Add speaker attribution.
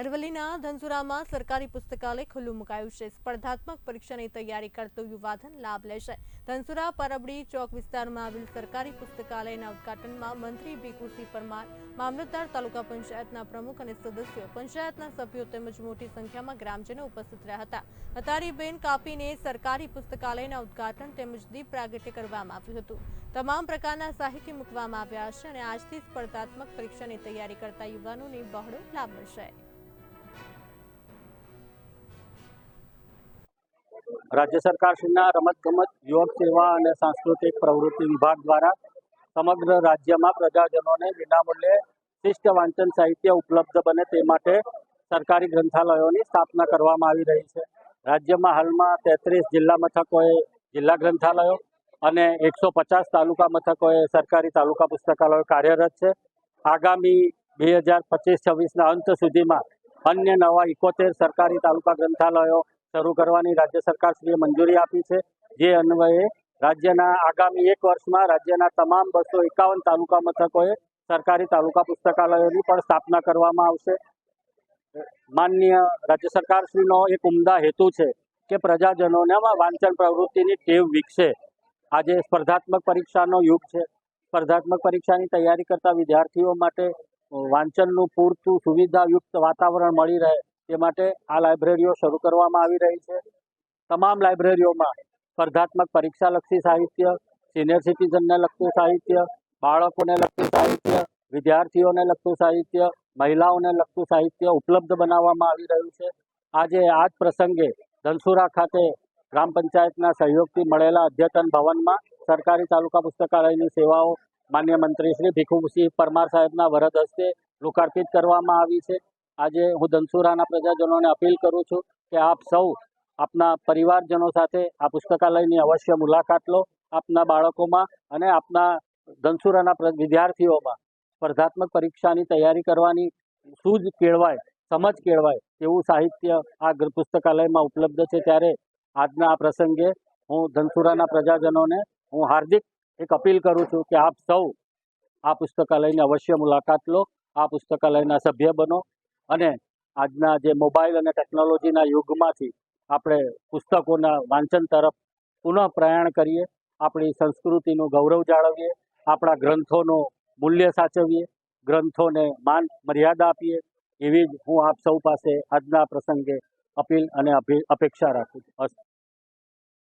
Speaker 1: અરવલ્લીના ધનસુરામાં સરકારી પુસ્તકાલય ખુલ્લું મુકાયું છે. સ્પર્ધાત્મક પરીક્ષાની તૈયારી કરતું યુવાધન લાભ લેશે. ધનસુરા પરબડી ચોક વિસ્તારમાં આવેલ સરકારી પુસ્તકાલયના ઉદઘાટનમાં મંત્રી ભીખુસિંહ પરમાર, મામલતદાર તાલુકા પંચાયતના પ્રમુખ અને સદસ્યો, પંચાયતના સભ્યો તેમજ મોટી સંખ્યામાં ગ્રામજનો ઉપસ્થિત રહ્યા હતા. અતારીબેન કાપીને સરકારી પુસ્તકાલયના ઉદઘાટન તેમજ દીપ પ્રાગટ્ય કરવામાં આવ્યું હતું. તમામ પ્રકારના સાહિત્ય મૂકવામાં આવ્યા છે અને આજથી સ્પર્ધાત્મક પરીક્ષાની તૈયારી કરતા યુવાનોને બહોળો લાભ મળશે.
Speaker 2: રાજ્ય સરકારશ્રીના રમતગમત, યુવક સેવા અને સાંસ્કૃતિક પ્રવૃત્તિ વિભાગ દ્વારા સમગ્ર રાજ્યમાં પ્રજાજનોને વિનામૂલ્યે શિષ્ટ વાંચન સાહિત્ય ઉપલબ્ધ બને તે માટે સરકારી ગ્રંથાલયોની સ્થાપના કરવામાં આવી રહી છે. રાજ્યમાં હાલમાં તેત્રીસ જિલ્લા મથકોએ જિલ્લા ગ્રંથાલયો અને એકસો પચાસ તાલુકા મથકોએ સરકારી તાલુકા પુસ્તકાલયો કાર્યરત છે. આગામી બે હજાર પચીસ છવ્વીસના અંત સુધીમાં અન્ય નવા ઇકોતેર સરકારી તાલુકા ગ્રંથાલયો શરૂ કરવાની રાજ્ય સરકારશ્રીએ મંજૂરી આપી છે. જે અન્વયે રાજ્યના આગામી એક વર્ષમાં રાજ્યના તમામ બસો એકાવન તાલુકા મથકોએ સરકારી તાલુકા પુસ્તકાલયોની પણ સ્થાપના કરવામાં આવશે. માનનીય રાજ્ય સરકારશ્રીનો એક ઉમદા હેતુ છે કે પ્રજાજનોનામાં વાંચન પ્રવૃત્તિની ટેવ વિકસે. આજે સ્પર્ધાત્મક પરીક્ષાનો યુગ છે. સ્પર્ધાત્મક પરીક્ષાની તૈયારી કરતા વિદ્યાર્થીઓ માટે વાંચનનું પૂરતું સુવિધાયુક્ત વાતાવરણ મળી રહે. તે માટે આ લાઇબ્રેરીઓ શરૂ કરવામાં આવી રહી છે. તમામ લાઇબ્રેરીઓમાં સ્પર્ધાત્મક પરીક્ષાલક્ષી સાહિત્ય સિનિયર સિટીઝનને લગતું સાહિત્ય, બાળકોને લગતું સાહિત્ય, વિદ્યાર્થીઓને લગતું સાહિત્ય, મહિલાઓને લગતું સાહિત્ય ઉપલબ્ધ બનાવવામાં આવી રહ્યું છે. આજે આ જ પ્રસંગે ધનસુરા ખાતે ગ્રામ પંચાયતના સહયોગથી મળેલા અદ્યતન ભવનમાં સરકારી તાલુકા પુસ્તકાલયની સેવાઓ માન્ય મંત્રી શ્રી ભીખુસિંહ પરમાર સાહેબના વરદ હસ્તે લોકાર્પિત કરવામાં આવી છે. આજે હું ધનસુરાના પ્રજાજનોને અપીલ કરું છું કે આપ સૌ આપના પરિવારજનો સાથે આ પુસ્તકાલયની અવશ્ય મુલાકાત લો, આપના બાળકોમાં અને આપના ધનસુરાના વિદ્યાર્થીઓમાં સ્પર્ધાત્મક પરીક્ષાની તૈયારી કરવાની સૂઝ કેળવાય, સમજ કેળવાય એવું સાહિત્ય આ પુસ્તકાલયમાં ઉપલબ્ધ છે. ત્યારે આજના આ પ્રસંગે હું ધનસુરાના પ્રજાજનોને હું હાર્દિક એક અપીલ કરું છું કે આપ સૌ આ પુસ્તકાલયની અવશ્ય મુલાકાત લો, આ પુસ્તકાલયના સભ્ય બનો અને આજના જે મોબાઈલ અને ટેકનોલોજીના યુગમાંથી આપણે પુસ્તકોના વાંચન તરફ પુનઃ પ્રયાણ કરીએ, આપણી સંસ્કૃતિનું ગૌરવ જાળવીએ, આપણા ગ્રંથોનું મૂલ્ય સાચવીએ, ગ્રંથોને માન મર્યાદા આપીએ, એવી જ હું આપ સૌ પાસે આજના પ્રસંગે અપીલ અને અપેક્ષા રાખું છું.